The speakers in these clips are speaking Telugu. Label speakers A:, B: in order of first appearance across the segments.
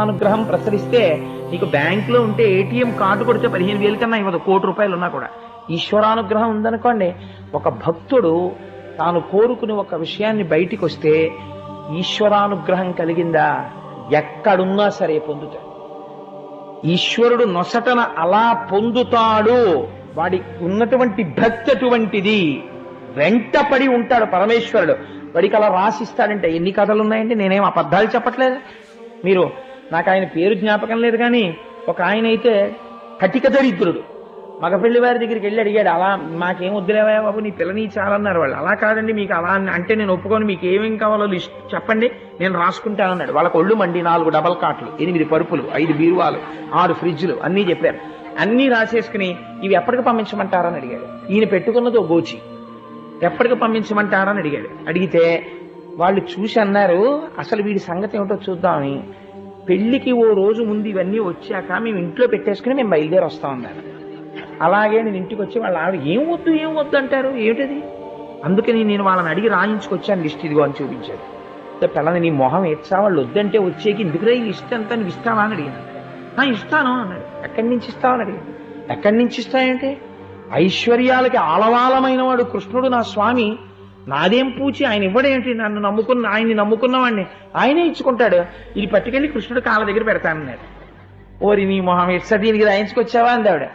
A: ఈశ్వరానుగ్రహం ప్రసరిస్తే నీకు బ్యాంకులో ఉంటే ఏటీఎం కార్డు కొడితే పదిహేను వేలు కన్నా ఇవ్వదు కోటి రూపాయలు ఉన్నా కూడా. ఈశ్వరానుగ్రహం ఉందనుకోండి ఒక భక్తుడు తాను కోరుకుని ఒక విషయాన్ని బయటికి వస్తే ఈశ్వరానుగ్రహం కలిగిందా? ఎక్కడున్నా సరే పొందుతాడు. ఈశ్వరుడు నొసటన అలా పొందుతాడు. వాడి ఉన్నటువంటి భక్తి అటువంటిది వెంటపడి ఉంటాడు పరమేశ్వరుడు. వాడికి అలా రాసిస్తాడంటే ఎన్ని కథలు ఉన్నాయండి? నేనేం అబద్ధాలు చెప్పట్లేదు. మీరు నాకు ఆయన పేరు జ్ఞాపకం లేదు కానీ ఒక ఆయన అయితే కటిక దరిద్రుడు మగపెళ్ళి వారి దగ్గరికి వెళ్ళి అడిగాడు అలా మాకేం వద్దులేవా బాబు నీ పిల్లని చాలన్నారు వాళ్ళు. అలా కాదండి మీకు అలా అని- అంటే నేను ఒప్పుకొని మీకు ఏమేం కావాలో లిస్ట్ చెప్పండి నేను రాసుకుంటానన్నాడు వాళ్ళకి ఒళ్ళు మండి నాలుగు డబల్ కాట్లు ఎనిమిది పరుపులు ఐదు బీరువాలు ఆరు ఫ్రిడ్జ్లు అన్నీ చెప్పారు. అన్నీ రాసేసుకుని ఇవి ఎప్పటికి పంపించమంటారని అడిగాడు. ఈయన పెట్టుకున్నది ఓ గోచి. ఎప్పటికి పంపించమంటారని అడిగాడు. అడిగితే వాళ్ళు చూసి అన్నారు అసలు వీడి సంగతి ఏమిటో చూద్దామని. పెళ్ళికి ఓ రోజు ముందు ఇవన్నీ వచ్చాక మేము ఇంట్లో పెట్టేసుకుని మేము బయలుదేరి వస్తాం అన్నాను అలాగే నేను ఇంటికి వచ్చి వాళ్ళ ఆవిడ ఏం వద్దు ఏం వద్దు అంటారు. ఏమిటది? అందుకని నేను వాళ్ళని అడిగి రాయించుకొచ్చాను లిస్ట్ ఇదిగో అని చూపించాడు పిల్లని నీ మొహం ఎచ్చా వాళ్ళు వద్దంటే వచ్చేకి ఎందుకురా ఈ లిస్ట్ అంతా? నువ్వు ఇస్తావా? అని అడిగాను. "ఆ, ఇస్తాను అన్నాడు. ఎక్కడి నుంచి ఇస్తావని అడిగాను. ఎక్కడి నుంచి ఇస్తాయంటే ఐశ్వర్యాలకి ఆలవాలమైన వాడు కృష్ణుడు నా స్వామి. నాదేం పూచి? ఆయన ఇవ్వడేంటి? నన్ను నమ్ముకున్న ఆయన్ని నమ్ముకున్నవాడిని ఆయనే ఇచ్చుకుంటాడు. ఇది పట్టుకెళ్ళి కృష్ణుడు కాళ్ళ దగ్గర పెడతానన్నాడు ఓరి నీ మొహం ఎట్స దీనికి రాయించుకొచ్చావా అందావిడ.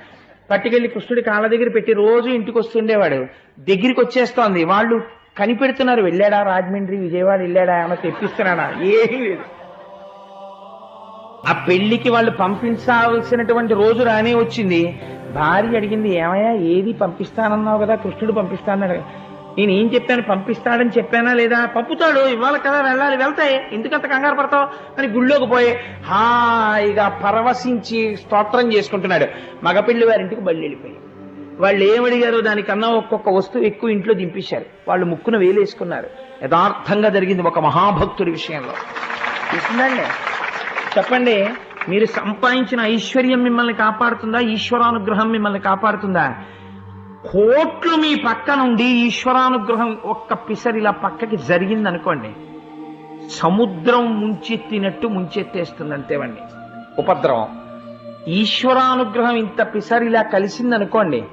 A: పట్టుకెళ్ళి కృష్ణుడి కాళ్ళ దగ్గర పెట్టి రోజు ఇంటికి వస్తుండేవాడు దగ్గరికి వచ్చేస్తోంది. వాళ్ళు కనిపెడుతున్నారు. వెళ్ళాడా రాజమండ్రి విజయవాడ వెళ్ళాడా? ఏమైనా తెప్పిస్తున్నాడా? ఏమీ లేదు. ఆ పెళ్ళికి వాళ్ళు పంపించాల్సినటువంటి రోజు రానే వచ్చింది. భార్య అడిగింది ఏమయ్యా ఏది పంపిస్తానన్నావు కదా? కృష్ణుడు పంపిస్తానన్నాడు నేను ఏం చెప్పాను? పంపిస్తాడని చెప్పానా లేదా? పంపుతాడు. ఇవాళ కదా వెళ్ళాలి. వెళ్తాయి ఎందుకంత కంగారు పడతావు? అని గుళ్ళోకి పోయి హాయిగా పరవశించి స్తోత్రం చేసుకుంటున్నాడు. మగపిల్లి వారింటికి బళ్ళు వెళ్ళిపోయి. వాళ్ళు ఏమడిగారో దానికన్నా ఒక్కొక్క వస్తువు ఎక్కువ ఇంట్లో దింపేశారు. వాళ్ళు ముక్కున వేలేసుకున్నారు. యథార్థంగా జరిగింది ఒక మహాభక్తుడి విషయంలో. చూసిందండి చెప్పండి. మీరు సంపాదించిన ఐశ్వర్యం మిమ్మల్ని కాపాడుతుందా? ఈశ్వరానుగ్రహం మిమ్మల్ని కాపాడుతుందా? కోట్లు మీ పక్క నుండి ఈశ్వరానుగ్రహం ఒక్క పిసరిలా పక్కకి జరిగింది అనుకోండి సముద్రం ముంచెత్తినట్టు ముంచెత్తేస్తుంది అంతేవండి ఉపద్రవం. ఈశ్వరానుగ్రహం ఇంత పిసరిలా కలిసిందనుకోండి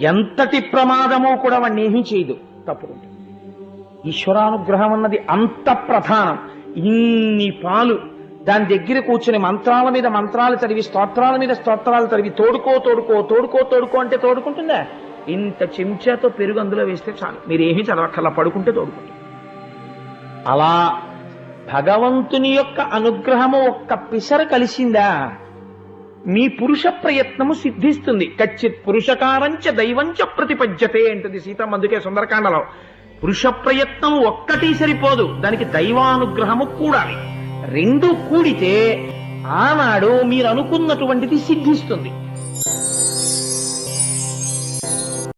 A: ఎంతటి ప్రమాదమో కూడా వాడిని ఏమీ చేయదు. తప్పుకుంటుంది. ఈశ్వరానుగ్రహం అన్నది అంత ప్రధానం. ఇన్ని పాలు దాని దగ్గర కూర్చుని మంత్రాల మీద మంత్రాలు చదివి స్తోత్రాల మీద స్తోత్రాలు చదివి తోడుకో తోడుకో తోడుకో తోడుకో అంటే తోడుకుంటుందా? ఇంత చెంచాతో పెరుగు అందులో వేస్తే చాలు. మీరు ఏమీ చదవక్కర్లా పడుకుంటే తోడుకుంటుంది అలా భగవంతుని యొక్క అనుగ్రహము ఒక్క పిసర కలిసిందా? మీ పురుష ప్రయత్నము సిద్ధిస్తుంది. కచ్చిత్ పురుషకారంచ దైవంచ ప్రతిపద్యతే అంటుంది సీతమ్మ అందుకే సుందరకాండలో. పురుష ప్రయత్నం ఒక్కటి సరిపోదు. దానికి దైవానుగ్రహము కూడాలి. రెండు కూడితే ఆనాడు మీరు అనుకున్నటువంటిది సిద్ధిస్తుంది.